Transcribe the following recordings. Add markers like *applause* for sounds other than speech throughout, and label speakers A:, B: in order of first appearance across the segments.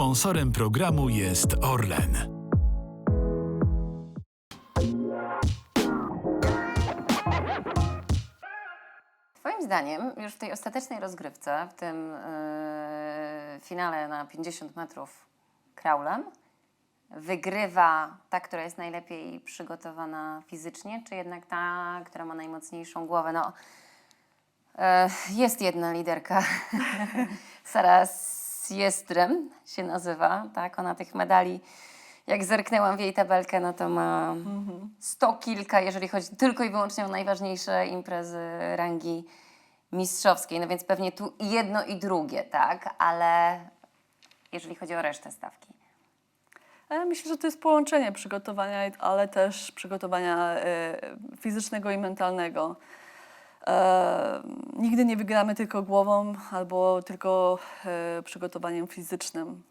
A: Sponsorem programu jest Orlen.
B: Twoim zdaniem, już w tej ostatecznej rozgrywce, w tym yy, finale na 50 metrów kraulem, wygrywa ta, która jest najlepiej przygotowana fizycznie, czy jednak ta, która ma najmocniejszą głowę? No, e, jest jedna liderka, *laughs* Sara Siestrem się nazywa, tak? Ona tych medali, jak zerknęłam w jej tabelkę, no to ma sto kilka, jeżeli chodzi tylko i wyłącznie o najważniejsze imprezy rangi mistrzowskiej. No więc pewnie tu i jedno i drugie, tak? Ale jeżeli chodzi o resztę stawki.
C: Ja myślę, że to jest połączenie przygotowania, ale też przygotowania e, fizycznego i mentalnego. E, nigdy nie wygramy tylko głową albo tylko e, przygotowaniem fizycznym.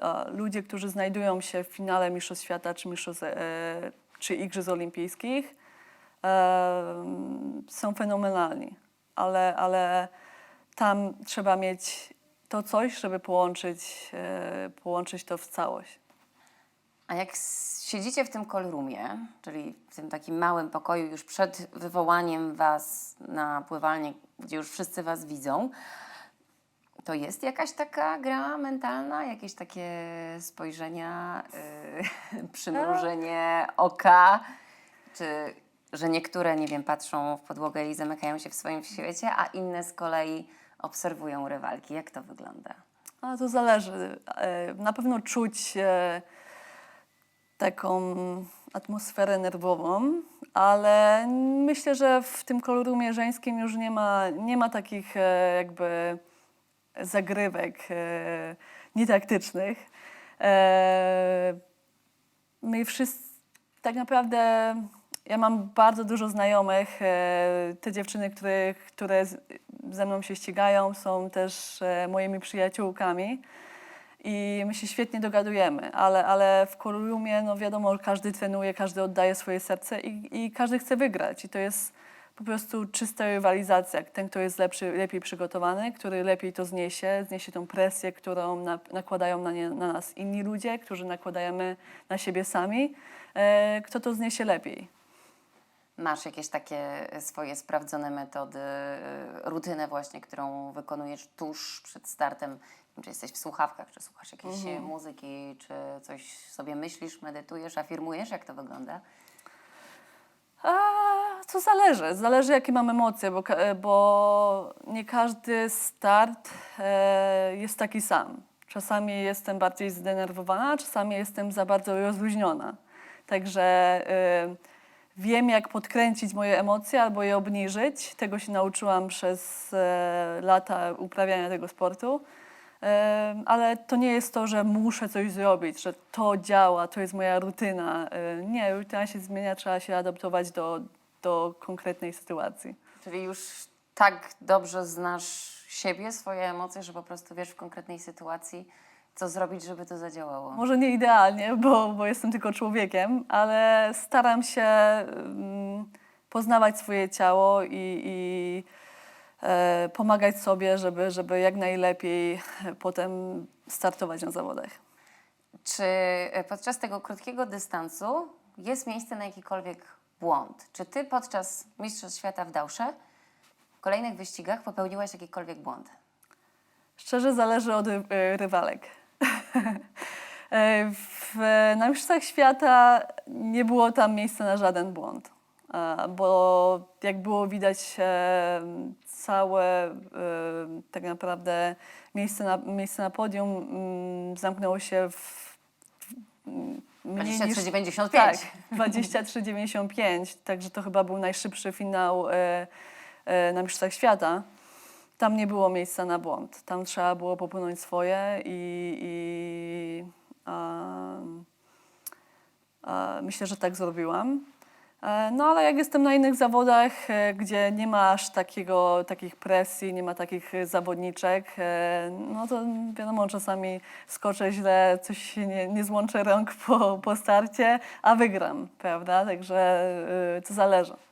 C: A ludzie, którzy znajdują się w finale Mistrzostw Świata czy, mistrzostw, e, czy Igrzysk Olimpijskich, e, są fenomenalni, ale, ale tam trzeba mieć to coś, żeby połączyć, e, połączyć to w całość.
B: A jak siedzicie w tym callroomie, czyli w tym takim małym pokoju już przed wywołaniem Was na pływalnię, gdzie już wszyscy Was widzą, to jest jakaś taka gra mentalna, jakieś takie spojrzenia, yy, *laughs* przymrużenie oka, czy że niektóre, nie wiem, patrzą w podłogę i zamykają się w swoim świecie, a inne z kolei obserwują rywalki. Jak to wygląda?
C: A to zależy. E, Na pewno czuć e, taką atmosferę nerwową, ale myślę, że w tym kolorumie żeńskim już nie ma, nie ma takich e, jakby zagrywek e, nietaktycznych. E, My wszyscy, tak naprawdę, ja mam bardzo dużo znajomych. Te dziewczyny, które, które ze mną się ścigają, są też moimi przyjaciółkami. I my się świetnie dogadujemy, ale, ale w kolumie, no wiadomo, każdy trenuje, każdy oddaje swoje serce i, i każdy chce wygrać. I to jest po prostu czysta rywalizacja. Ten, kto jest lepszy, lepiej przygotowany, który lepiej to zniesie, zniesie tą presję, którą na, nakładają na, nie, na nas inni ludzie, którzy nakładajemy na siebie sami, e, kto to zniesie lepiej.
B: Masz jakieś takie swoje sprawdzone metody, y, rutynę właśnie, którą wykonujesz tuż przed startem? Czy jesteś w słuchawkach, czy słuchasz jakiejś
C: Mhm.
B: muzyki, czy coś sobie myślisz, medytujesz, afirmujesz? Jak to wygląda?
C: A, to zależy. Zależy, jakie mam emocje, bo, e, bo nie każdy start e, jest taki sam. Czasami jestem bardziej zdenerwowana, czasami jestem za bardzo rozluźniona. Także e, wiem, jak podkręcić moje emocje albo je obniżyć. Tego się nauczyłam przez e, lata uprawiania tego sportu. E, ale to nie jest to, że muszę coś zrobić, że to działa, to jest moja rutyna. E, nie, rutyna się zmienia, trzeba się adaptować do, do konkretnej sytuacji.
B: Czyli już tak dobrze znasz siebie, swoje emocje, że po prostu wiesz w konkretnej sytuacji, co zrobić, żeby to zadziałało.
C: Może nie idealnie, bo, bo jestem tylko człowiekiem, ale staram się mm, poznawać swoje ciało i, i e, pomagać sobie, żeby, żeby jak najlepiej e, potem startować na zawodach.
B: Czy e, podczas tego krótkiego dystansu jest miejsce na jakikolwiek błąd? Czy ty podczas Mistrzostw Świata w Dausze w kolejnych wyścigach popełniłaś jakikolwiek błąd?
C: Szczerze zależy od ry- y, rywalek. *laughs* E, w, na Mistrzostwach Świata nie było tam miejsca na żaden błąd, bo jak było widać, e, całe e, tak naprawdę miejsce na, miejsce na podium mm, zamknęło się w w- mniej niż
B: 23,95.
C: tak, 23,95, także to chyba był najszybszy finał e, e, na Mistrzostwach Świata. Tam nie było miejsca na błąd. Tam trzeba było popłynąć swoje i, i myślę, że tak zrobiłam. E, No ale jak jestem na innych zawodach, e, gdzie nie ma aż takiego, takich presji, nie ma takich zawodniczek, e, no to wiadomo, czasami skoczę źle, coś się nie, nie złączę rąk po, po starcie, a wygram, prawda? Także to zależy.